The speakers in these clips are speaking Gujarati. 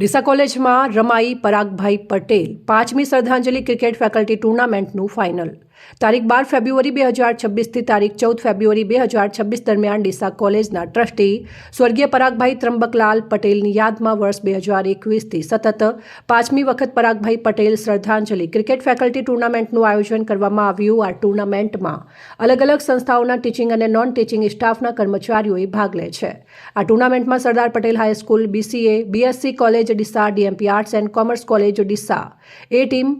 ડીસા કોલેજમાં રમાઈ પરાગભાઈ પટેલ પાંચમી શ્રદ્ધાંજલિ ક્રિકેટ ફેકલ્ટી ટુર્નામેન્ટનું ફાઇનલ. તારીખ બાર ફેબ્રુઆરી બે હજાર છવ્વીસથી તારીખ ચૌદ ફેબ્રુઆરી બે હજાર છવ્વીસ દરમિયાન ડીસા કોલેજના ટ્રસ્ટી સ્વર્ગીય પરાગભાઈ ત્રંબકલાલ પટેલની યાદમાં વર્ષ બે હજાર એકવીસથી સતત પાંચમી વખત પરાગભાઈ પટેલ શ્રદ્ધાંજલિ ક્રિકેટ ફેકલ્ટી ટુર્નામેન્ટનું આયોજન કરવામાં આવ્યું. આ ટુર્નામેન્ટમાં અલગ અલગ સંસ્થાઓના ટીચિંગ અને નોન ટીચિંગ સ્ટાફના કર્મચારીઓએ ભાગ લે છે. આ ટુર્નામેન્ટમાં Sardar Patel high school, BCA, BSc college Deesa, DMP arts and commerce college Deesa. A team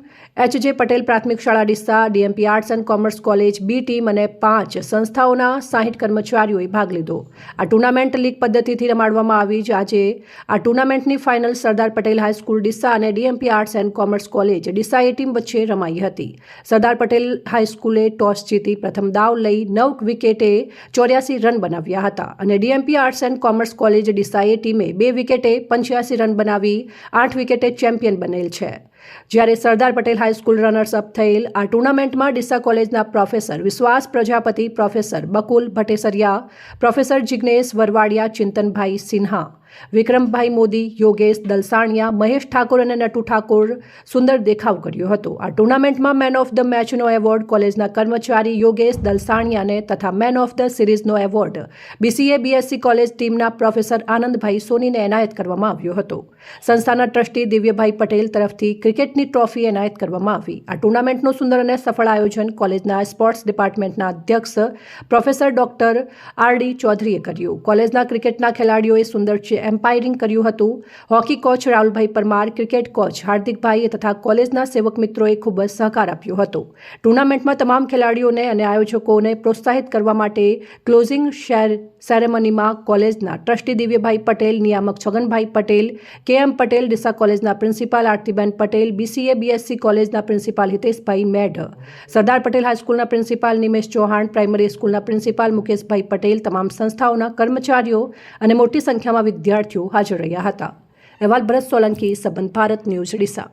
HJ Patel પ્રાથમિક શાળા Deesa, DMP arts and commerce college, B team અને પાંચ સંસ્થાઓના સાહીઠ કર્મચારીઓએ ભાગ લીધો. આ ટુર્નામેન્ટ લીગ પદ્ધતિથી રમાડવામાં આવી જ આજે આ ટુર્નામેન્ટની final Sardar Patel high school Deesa અને DMP arts and commerce college Deesa A team વચ્ચે રમાઈ હતી. સરદાર પટેલ હાઈસ્કૂલે ટોસ જીતી પ્રથમ દાવ લઈ નવ વિકેટે ચોર્યાસી રન બનાવ્યા હતા અને DMP arts and commerce college Deesa A ટીમે બે વિકેટે પંચ્યાસી રન બનાવી, આઠ વિકેટે ચેમ્પિયન બનેલ છે. જ્યારે Sardar Patel high school runners up થયેલ, આ ટુર્નામેન્ટમાં ડીસા કોલેજના professor Vishwas Prajapati professor Bakul Bhatesariya professor Jignesh Varvadiya, ચિંતનભાઈ Sinha વિક્રમભાઈ મોદી, યોગેશ દલસાણિયા, મહેશ ઠાકોર અને નટુ ઠાકોર સુંદર દેખાવ કર્યો હતો. આ ટુર્નામેન્ટમાં મેન ઓફ ધ મેચનો એવોર્ડ કોલેજના કર્મચારી યોગેશ દલસાણિયાને તથા મેન ઓફ ધ સિરીઝનો એવોર્ડ બીસીએ બીએસસી કોલેજ ટીમના પ્રોફેસર આનંદભાઈ સોનીને એનાયત કરવામાં આવ્યો હતો. સંસ્થાના ટ્રસ્ટી દિવ્યભાઈ પટેલ તરફથી ક્રિકેટની ટ્રોફી એનાયત કરવામાં આવી. આ ટુર્નામેન્ટનું સુંદર અને સફળ આયોજન કોલેજના સ્પોર્ટ્સ ડિપાર્ટમેન્ટના અધ્યક્ષ પ્રોફેસર ડોક્ટર આર ડી ચૌધરીએ કર્યું. કોલેજના ક્રિકેટના ખેલાડીઓએ સુંદર એમ્પાયરિંગ કર્યું હતું. હોકી કોચ રાહુલભાઈ પરમાર, ક્રિકેટ કોચ હાર્દિકભાઈએ તથા કોલેજના સેવક મિત્રોએ ખૂબ જ સહકાર આપ્યો હતો. ટુર્નામેન્ટમાં તમામ ખેલાડીઓને અને આયોજકોને પ્રોત્સાહિત કરવા માટે ક્લોઝિંગ શેર સેરેમનીમાં કોલેજના ટ્રસ્ટી દિવ્યભાઈ પટેલ, નિયામક છગનભાઈ પટેલ કે એમ પટેલ, ડીસા કોલેજના પ્રિન્સિપાલ આરતીબેન પટેલ, બીસીએ, બીએસસી કોલેજના પ્રિન્સિપાલ હિતેશભાઈ મેઢ, સરદાર પટેલ હાઈસ્કૂલના પ્રિન્સિપાલ નિમેશ ચૌહાણ, પ્રાઇમરી સ્કૂલના પ્રિન્સિપાલ મુકેશભાઈ પટેલ, તમામ સંસ્થાઓના કર્મચારીઓ અને મોટી સંખ્યામાં વિદ્યાર્થીઓ હાજર રહ્યા હતા. અહેવાલ ભરત સોલંકી સંબંધ ભારત ન્યૂઝ ડીસા.